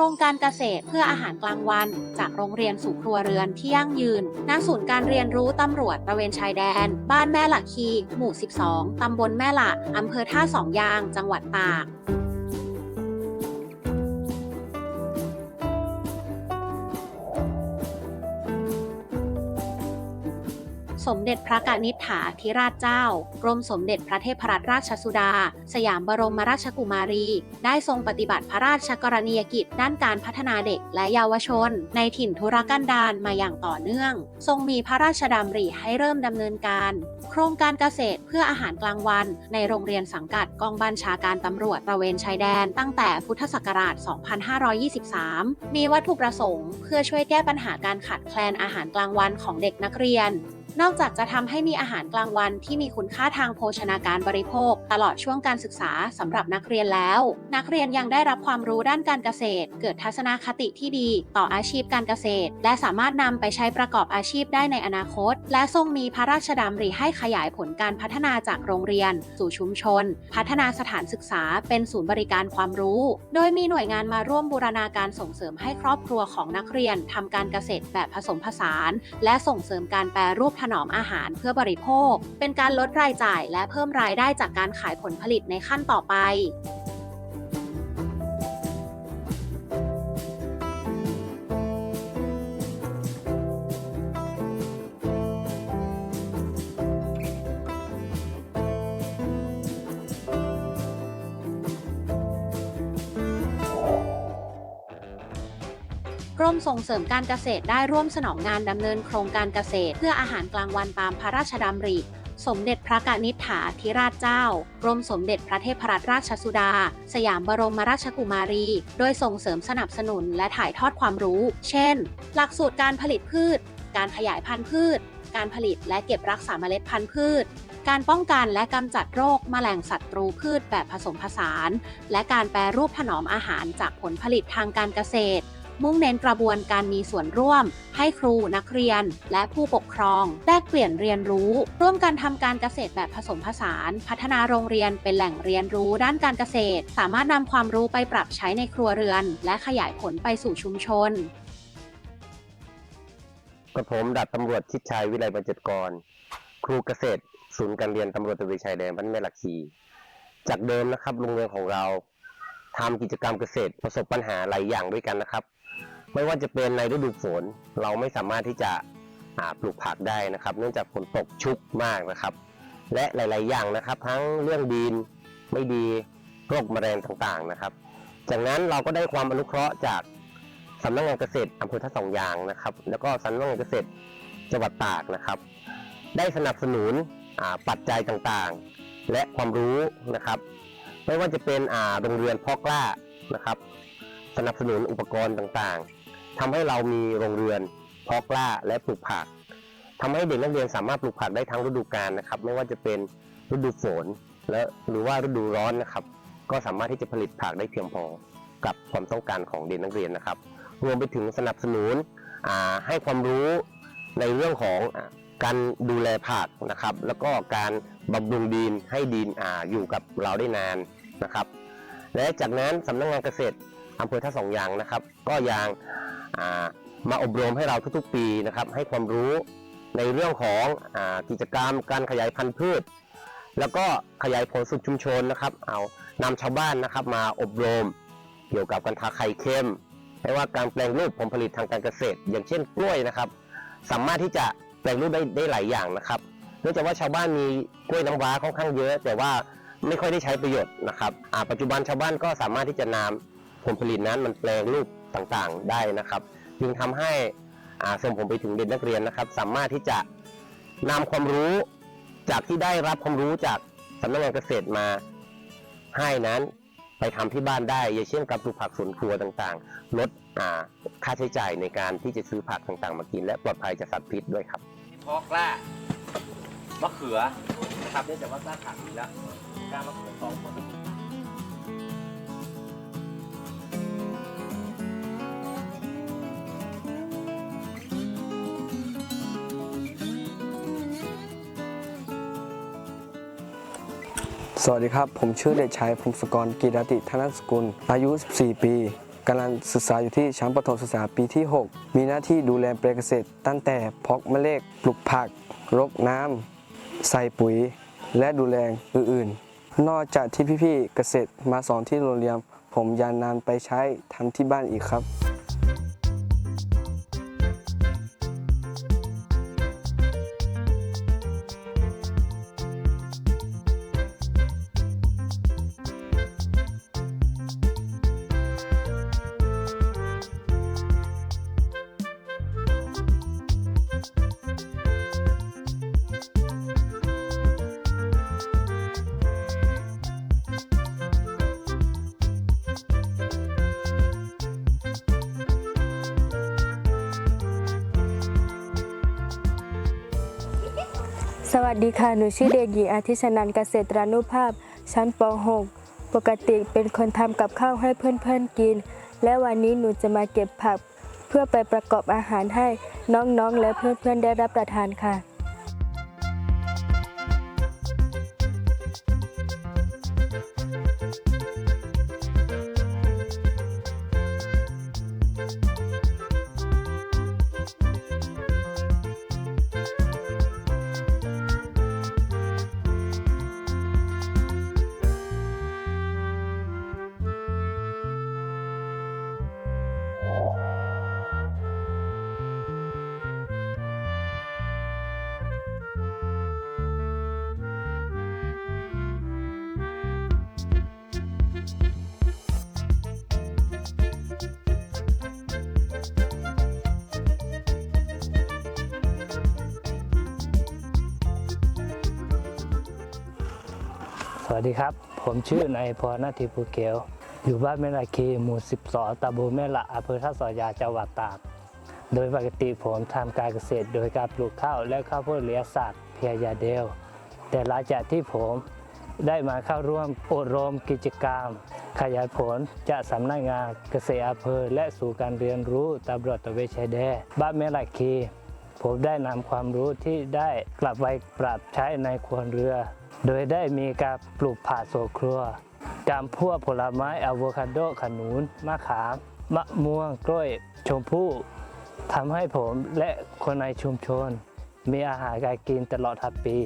โครงการเกษตรเพื่ออาหารกลางวัน จากโรงเรียนสู่ครัวเรือนที่ยั่งยืน ณ ศูนย์การเรียนรู้ตำรวจตระเวนชายแดน บ้านแม่หละคี หมู่ 12 ตำบลแม่หละ อำเภอท่าสองยาง จังหวัดตาก สมเด็จพระกนิษฐาธิราชเจ้ากรมสมเด็จพระเทพรัตนราชสุดา สยามบรมราชกุมารี ได้ทรงปฏิบัติพระราชกรณียกิจด้านการพัฒนาเด็กและเยาวชน ในถิ่นธุรกันดารมาอย่างต่อเนื่อง ทรงมีพระราชดำริให้เริ่มดำเนินการ โครงการเกษตรเพื่ออาหารกลางวัน ในโรงเรียนสังกัดกองบัญชาการตำรวจตระเวนชายแดน ตั้งแต่พุทธศักราช 2523 มีวัตถุประสงค์ เพื่อช่วยแก้ปัญหาการขาดแคลนอาหารกลางวันของเด็กนักเรียน นอกจากจะทำให้มีอาหารกลางวันที่มีคุณค่าทางโภชนาการบริโภค ตลอดช่วงการศึกษาสำหรับนักเรียนแล้ว นักเรียนยังได้รับความรู้ด้านการเกษตร เกิดทัศนคติที่ดี ต่ออาชีพการเกษตร และสามารถนำไปใช้ประกอบอาชีพได้ในอนาคต และทรงมีพระราชดำริให้ขยายผลการพัฒนาจากโรงเรียน สู่ชุมชน พัฒนาสถานศึกษาเป็นศูนย์บริการความรู้ โดยมีหน่วยงานมาร่วมบูรณาการส่งเสริมให้ครอบครัวของนักเรียนทำการเกษตรแบบผสมผสาน และส่งเสริมการแปรรูปถนอมอาหารเพื่อบริโภค เป็นการลดรายจ่ายและเพิ่มรายได้จากการขายผลผลิตในขั้นต่อไป กรมส่งเสริมการเกษตรได้ร่วมสนองงานดำเนินโครงการเกษตร เพื่ออาหารกลางวันตามพระราชดำริ สมเด็จพระกนิษฐาธิราชเจ้ากรมสมเด็จพระเทพรัตนราชสุดา สยามบรมราชกุมารี โดยส่งเสริมสนับสนุนและถ่ายทอดความรู้ เช่น หลักสูตรการผลิตพืช การขยายพันธุ์พืช การผลิตและเก็บรักษาเมล็ดพันธุ์พืชการป้องกันและกำจัดโรคแมลงศัตรูพืชแบบผสมผสาน และการแปรรูปถนอมอาหารจากผลผลิตทางการเกษตร มุ่งเน้นกระบวนการมีส่วนร่วม ให้ครูนักเรียน และผู้ปกครอง แลกเปลี่ยนเรียนรู้ ร่วมกันทำการเกษตรแบบผสมผสาน พัฒนาโรงเรียนเป็นแหล่งเรียนรู้ด้านการเกษตร สามารถนำความรู้ไปปรับใช้ในครัวเรือน และขยายผลไปสู่ชุมชนกับผมดาบตำรวจชิดชัยวิไลบรรจกร ครูเกษตร ศูนย์การเรียนตำรวจตะเวนชายแดนบ้านแม่หลักขีจากเดิมนะครับโรงเรียนของเรา ทำกิจกรรมเกษตรประสบปัญหาหลายอย่างด้วยกันนะครับ ไม่ว่าจะเป็นในฤดูฝนเราไม่สามารถที่จะปลูกผักได้นะครับ เนื่องจากฝนตกชุกมากนะครับ และหลาย ๆ อย่างนะครับ ทั้งเรื่องดินไม่ดีโรคแมลงต่างๆนะครับ จากนั้นเราก็ได้ความอนุเคราะห์จากสำนักงานเกษตรอำเภอท่าสองยางนะครับ แล้วก็สำนักงานเกษตรจังหวัดตากนะครับ ได้สนับสนุนปัจจัยต่างๆ และความรู้นะครับ ไม่ว่าจะเป็นอ่าโรงเรียนพ่อกล้านะครับ สนับสนุนอุปกรณ์ต่างๆทำให้เรามีโรงเรือนเพาะกล้าและปลูกผักทำให้เด็กนักเรียนสามารถปลูกผักได้ทั้งฤดูกาลนะครับ ไม่ว่าจะเป็นฤดูฝนและหรือว่าฤดูร้อนนะครับ ก็สามารถที่จะผลิตผักได้เพียงพอกับความต้องการของเด็กนักเรียนนะครับ รวมไปถึงสนับสนุนอ่าให้ความรู้ในเรื่องของการดูแลผักนะครับ แล้วก็การบำรุงดินให้ดินอาอยู่กับเราได้นาน นะครับ และจากนั้นสำนักงานเกษตรอำเภอท่าสองยางนะครับ ก็ยังามาอบรมให้เราทุกๆปีนะครับ ให้ความรู้ในเรื่องของอกิจกรรมการขยายพันธุ์พืช แล้วก็ขยายผลสู่ชุมชนนะครับ เอานำชาวบ้านนะครับ มาอบรมเกี่ยวกับการทาไข่เค็มไม่ว่าการแปลงรูปผลผลิตทางการเกษตร อย่างเช่นกล้วยนะครับ สามารถที่จะแปลงรูปได้ได้หลายอย่างนะครับ เนื่องจากว่าชาวบ้านมีกล้วยน้ำว้าค่อนข้างเยอะ แต่ว่า ไม่ค่อยได้ใช้ประโยชน์นะครับปัจจุบันชาวบ้านก็สามารถที่จะนำผลผลิตนั้นมันแปลงรูปต่างๆได้นะครับ จึงทำให้ส่งผมไปถึงเด็กนักเรียนนะครับ สามารถที่จะนำความรู้จากที่ได้รับความรู้จากสำนักงานเกษตรมาให้นั้นไปทำที่บ้านได้ อย่างเช่นกับปลูกผักสวนครัวต่างๆ ลดค่าใช้จ่ายในการที่จะซื้อผักต่างๆ มากิน และปลอดภัยจากสัตว์พิษด้วยครับเพาะกล้ามะเขือนะครับเนื่องจากว่ากล้าขาดดีแล้ว กล้ามะเขือสองคนสวัสดีครับ ผมชื่อเด็กชายพงศกรกีรติธนสกุล อายุ 14 ปีกำลังศึกษาอยู่ที่ชั้นประถมศึกษาปีที่ 6 มีหน้าที่ดูแลแปลงเกษตร ตั้งแต่เพาะเมล็ดปลูกผัก รดน้ำ ใส่ปุ๋ย และดูแลอื่นๆ นอกจากที่พี่ๆเกษตรมาสอนที่โรงเรียนผมยานานไปใช้ทำที่บ้านอีกครับ สวัสดีค่ะ หนูชื่อเด็กหญิงอาทิชนันเกษตรานุภาพ ชั้นป .6 ปกติเป็นคนทำกับข้าวให้เพื่อนๆกิน และวันนี้หนูจะมาเก็บผัก เพื่อไปประกอบอาหารให้น้องๆ และเพื่อนๆได้รับประทานค่ะ สวัสดีครับ ผมชื่อนายพรนาทีภูเขียวอยู่บ้านแม่ละคีหมู่ 12ตำบลแม่ละอำเภอท่าสอยาจังหวัดตาก โดยปกติผมทำการเกษตรโดยการปลูกข้าวและข้าวโพดเลี้ยงสัตว์เพียยาเดล แต่หลังจากที่ผมได้มาเข้าร่วมอบรมกิจกรรม ขยายผลจากสำนักงานเกษตรอำเภอและสู่การเรียนรู้ตำรวจตะเวนชายแดนบ้านแม่ละคี ผมได้นำความรู้ที่ได้กลับไปปรับใช้ในครัวเรือ โดยได้มีการปลูกผักสวนครัวการพวกผลไม้อะโวคาโดขนุนมะขาม มะม่วงกล้วยชมพู่ทำให้ผมและคนในชุมชน มีอาหารการกินตลอดทั้งปี